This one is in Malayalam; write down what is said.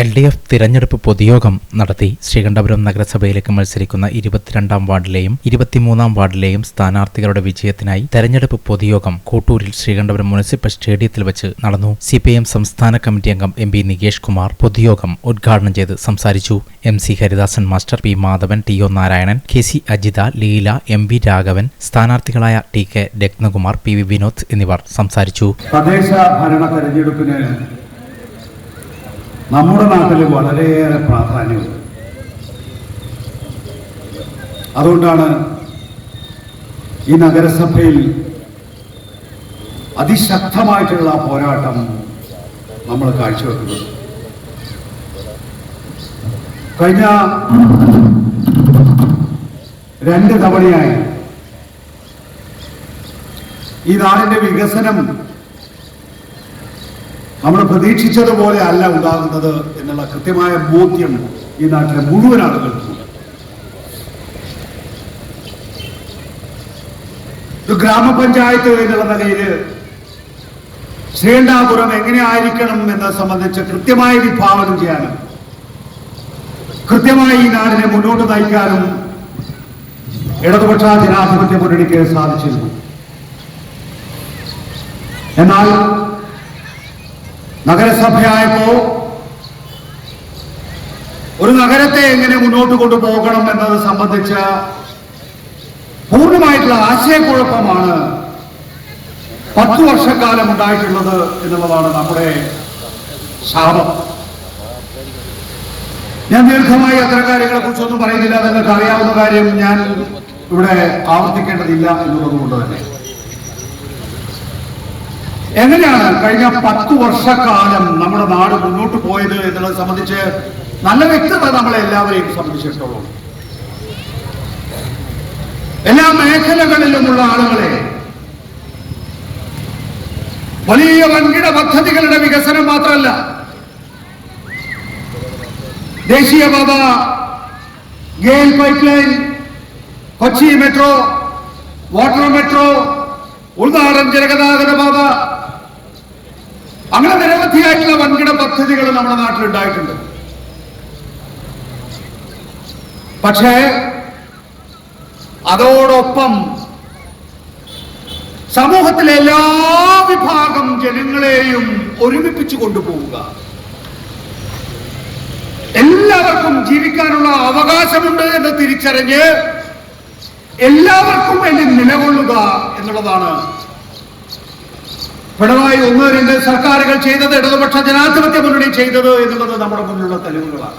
എൽ ഡി എഫ് തിരഞ്ഞെടുപ്പ് പൊതുയോഗം നടത്തി ശ്രീകണ്ഠപുരം നഗരസഭയിലേക്ക് മത്സരിക്കുന്ന ഇരുപത്തിരണ്ടാം വാർഡിലെയും ഇരുപത്തിമൂന്നാം വാർഡിലെയും സ്ഥാനാർത്ഥികളുടെ വിജയത്തിനായി തെരഞ്ഞെടുപ്പ് പൊതുയോഗം കോട്ടൂരിൽ ശ്രീകണ്ഠപുരം മുനിസിപ്പൽ സ്റ്റേഡിയത്തിൽ വെച്ച് നടന്നു. സി പി ഐ എം സംസ്ഥാന കമ്മിറ്റി അംഗം എം പി നികേഷ് കുമാർ പൊതുയോഗം ഉദ്ഘാടനം ചെയ്ത് സംസാരിച്ചു. M C Haridasan master P Madhavan T O Narayanan K C Ajitha Leela M V Raghavan സ്ഥാനാർത്ഥികളായ T K Ratnakumar P V Vinod എന്നിവർ സംസാരിച്ചു. ഭരണ നമ്മുടെ നാട്ടിൽ വളരെയേറെ പ്രാധാന്യമുണ്ട് അതുകൊണ്ടാണ് ഈ നഗരസഭയിൽ അതിശക്തമായിട്ടുള്ള പോരാട്ടം നമ്മൾ കാഴ്ചവെക്കുന്നത്. കഴിഞ്ഞ രണ്ട് തവണയായി ഈ നാടിന്റെ വികസനം നമ്മൾ പ്രതീക്ഷിച്ചതുപോലെ അല്ല ഉണ്ടാകുന്നത് എന്നുള്ള കൃത്യമായ ബോധ്യം ഈ നാട്ടിലെ മുഴുവൻ ആളുകൾക്കും. ഗ്രാമപഞ്ചായത്ത് എന്നുള്ള നിലയിൽ ശ്രീകണ്ഠാപുരം എങ്ങനെ ആയിരിക്കണം എന്നത് സംബന്ധിച്ച് കൃത്യമായ വിഭാവനം ചെയ്യാനും കൃത്യമായി ഈ നാടിനെ മുന്നോട്ട് നയിക്കാനും ഇടതുപക്ഷ ജനാധിപത്യ മുന്നണിക്ക് സാധിച്ചിരുന്നു എന്നാൽ നഗരസഭയായപ്പോ ഒരു നഗരത്തെ എങ്ങനെ മുന്നോട്ട് കൊണ്ടുപോകണം എന്നത് സംബന്ധിച്ച പൂർണമായിട്ടുള്ള ആശയക്കുഴപ്പമാണ് പത്തു വർഷക്കാലം ഉണ്ടായിട്ടുള്ളത് എന്നുള്ളതാണ് നമ്മുടെ ശാപം. ഞാൻ ദീർഘമായി അത്തരം കാര്യങ്ങളെ കുറിച്ചൊന്നും പറയുന്നില്ല. നിങ്ങൾക്ക് അറിയാവുന്ന കാര്യം ഞാൻ ഇവിടെ ആവർത്തിക്കേണ്ടതില്ല എന്നുള്ളത് കൊണ്ട് തന്നെ. എങ്ങനെയാണ് കഴിഞ്ഞ പത്തു വർഷക്കാലം നമ്മുടെ നാട് മുന്നോട്ട് പോയത് എന്നുള്ളത് സംബന്ധിച്ച് നല്ല വ്യക്തത നമ്മളെ എല്ലാവരെയും സംബന്ധിച്ചിടത്തോളം. എല്ലാ മേഖലകളിലുമുള്ള ആളുകളെ വലിയ വൻകിട പദ്ധതികളുടെ വികസനം മാത്രമല്ല ദേശീയപാത GAIL pipe line Kochi metro water metro ഉൾനാടൻ ജനഗതാഗത പാത അങ്ങനെ നിരവധിയായിട്ടുള്ള വൻകിട പദ്ധതികൾ നമ്മുടെ നാട്ടിൽ നാട്ടിലുണ്ടായിട്ടുണ്ട്. പക്ഷേ അതോടൊപ്പം സമൂഹത്തിലെ എല്ലാ വിഭാഗം ജനങ്ങളെയും ഒരുമിപ്പിച്ചു കൊണ്ടുപോവുക. എല്ലാവർക്കും ജീവിക്കാനുള്ള അവകാശമുണ്ട് എന്ന് തിരിച്ചറിഞ്ഞ് എല്ലാവർക്കും വേണ്ടി നിലകൊള്ളുക എന്നുള്ളതാണ് പിണറായി ഒന്ന് രണ്ട് സർക്കാരുകൾ ചെയ്തത് ഇടതുപക്ഷ ജനാധിപത്യ മുന്നണി ചെയ്തത് എന്നുള്ളത് നമ്മുടെ മുന്നിലുള്ള തെളിവുകളാണ്.